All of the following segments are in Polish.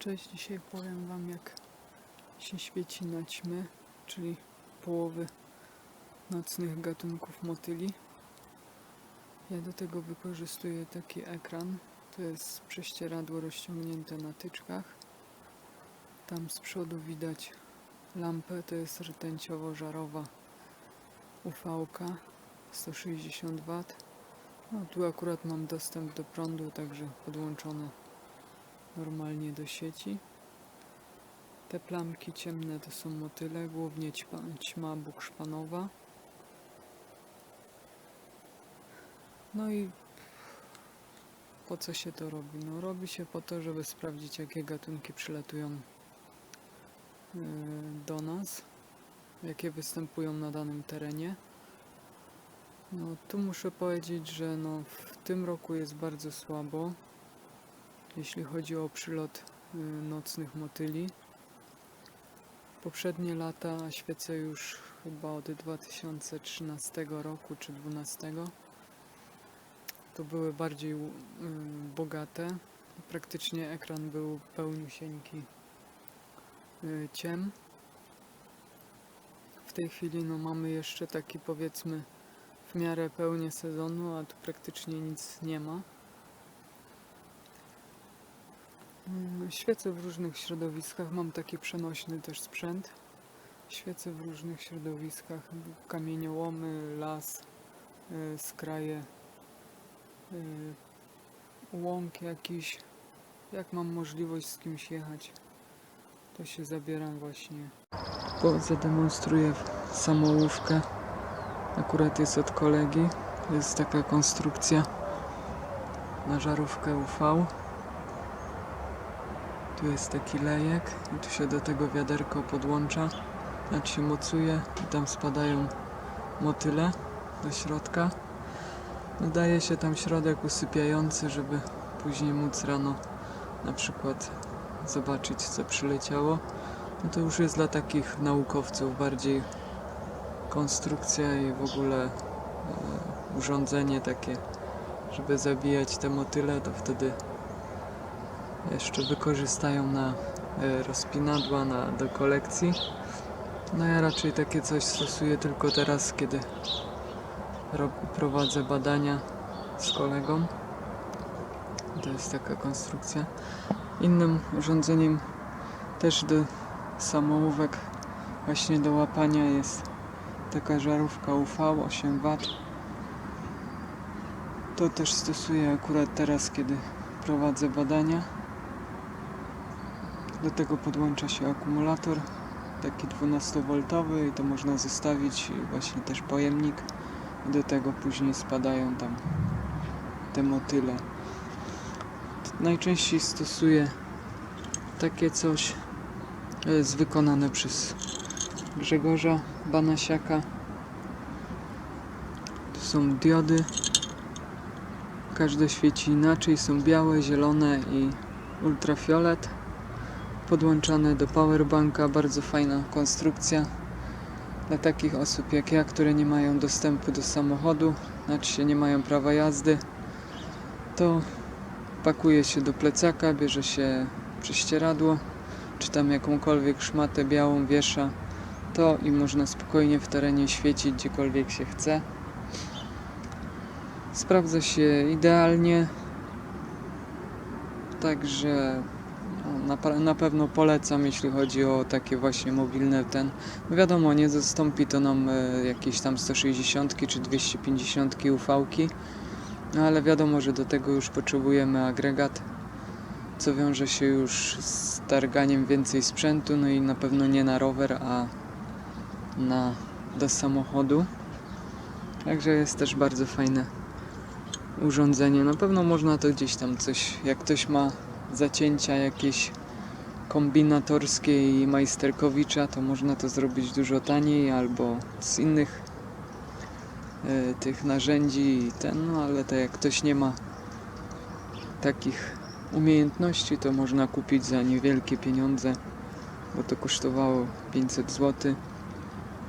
Cześć, dzisiaj powiem Wam jak się świeci na ćmy, czyli połowy nocnych gatunków motyli. Ja do tego wykorzystuję taki ekran. To jest prześcieradło rozciągnięte na tyczkach. Tam z przodu widać lampę, to jest rtęciowo-żarowa UV 160 W. No tu akurat mam dostęp do prądu, także podłączone normalnie do sieci. Te plamki ciemne to są motyle, głównie ćma, ćma bukszpanowa. No i po co się to robi? No robi się po to, żeby sprawdzić jakie gatunki przylatują yy, do nas, jakie występują na danym terenie. No tu muszę powiedzieć, że no w tym roku jest bardzo słabo, jeśli chodzi o przylot y, nocnych motyli. Poprzednie lata świecę już chyba od 2013 roku czy 2012. To były bardziej y, bogate. Praktycznie ekran był pełniusieńki y, ciem. W tej chwili no, mamy jeszcze taki powiedzmy w miarę pełnię sezonu, a tu praktycznie nic nie ma. Świecę w różnych środowiskach, mam taki przenośny też sprzęt. Świecę w różnych środowiskach, kamieniołomy, las, y, skraje, y, łąk jakiś. Jak mam możliwość z kimś jechać, to się zabieram właśnie. Bo zademonstruję samołówkę. Akurat jest od kolegi. Jest taka konstrukcja na żarówkę UV. Tu jest taki lejek i tu się do tego wiaderko podłącza. Znaczy się mocuje i tam spadają motyle do środka. Dodaje się tam środek usypiający, żeby później móc rano na przykład zobaczyć co przyleciało. No to już jest dla takich naukowców bardziej konstrukcja i w ogóle e, urządzenie takie, żeby zabijać te motyle, to wtedy jeszcze wykorzystają na e, rozpinadła na, do kolekcji. No ja raczej takie coś stosuję tylko teraz, kiedy prowadzę badania z kolegą. To jest taka konstrukcja. Innym urządzeniem też do samołówek właśnie do łapania jest taka żarówka UV 8 W. To też stosuję akurat teraz, kiedy prowadzę badania. Do tego podłącza się akumulator taki 12V i to można zostawić właśnie też pojemnik do tego później spadają tam te motyle. Najczęściej stosuję takie coś to jest wykonane przez Grzegorza Banasiaka. Tu są diody. Każde świeci inaczej. Są białe, zielone i ultrafiolet. Podłączane do powerbanka. Bardzo fajna konstrukcja. Dla takich osób jak ja, które nie mają dostępu do samochodu, znaczy nie mają prawa jazdy, to pakuje się do plecaka, bierze się prześcieradło, czy tam jakąkolwiek szmatę białą wiesza to i można spokojnie w terenie świecić gdziekolwiek się chce. Sprawdza się idealnie, także na, na pewno polecam, jeśli chodzi o takie właśnie mobilne ten. No wiadomo, nie zastąpi to nam e, jakieś tam 160 czy 250 UV-ki, no ale wiadomo, że do tego już potrzebujemy agregat, co wiąże się już z targaniem więcej sprzętu, no i na pewno nie na rower, a na, do samochodu. Także jest też bardzo fajne urządzenie. Na pewno można to gdzieś tam coś, jak ktoś ma zacięcia jakieś kombinatorskie i majsterkowicza, to można to zrobić dużo taniej albo z innych e, tych narzędzi i ten, no ale to jak ktoś nie ma takich umiejętności, to można kupić za niewielkie pieniądze, bo to kosztowało 500 zł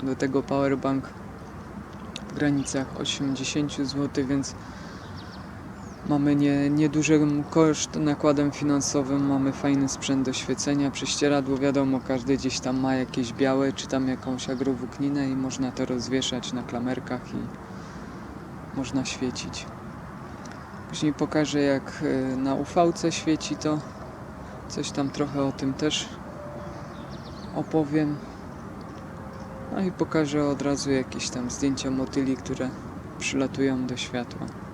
do tego powerbank w granicach 80 zł, więc Mamy nie, niedużym koszt nakładem finansowym, mamy fajny sprzęt do świecenia. Prześcieradło wiadomo, każdy gdzieś tam ma jakieś białe, czy tam jakąś agrowłókninę i można to rozwieszać na klamerkach i można świecić. Później pokażę jak y, na UV-ce świeci to. Coś tam trochę o tym też opowiem. No i pokażę od razu jakieś tam zdjęcia motyli, które przylatują do światła.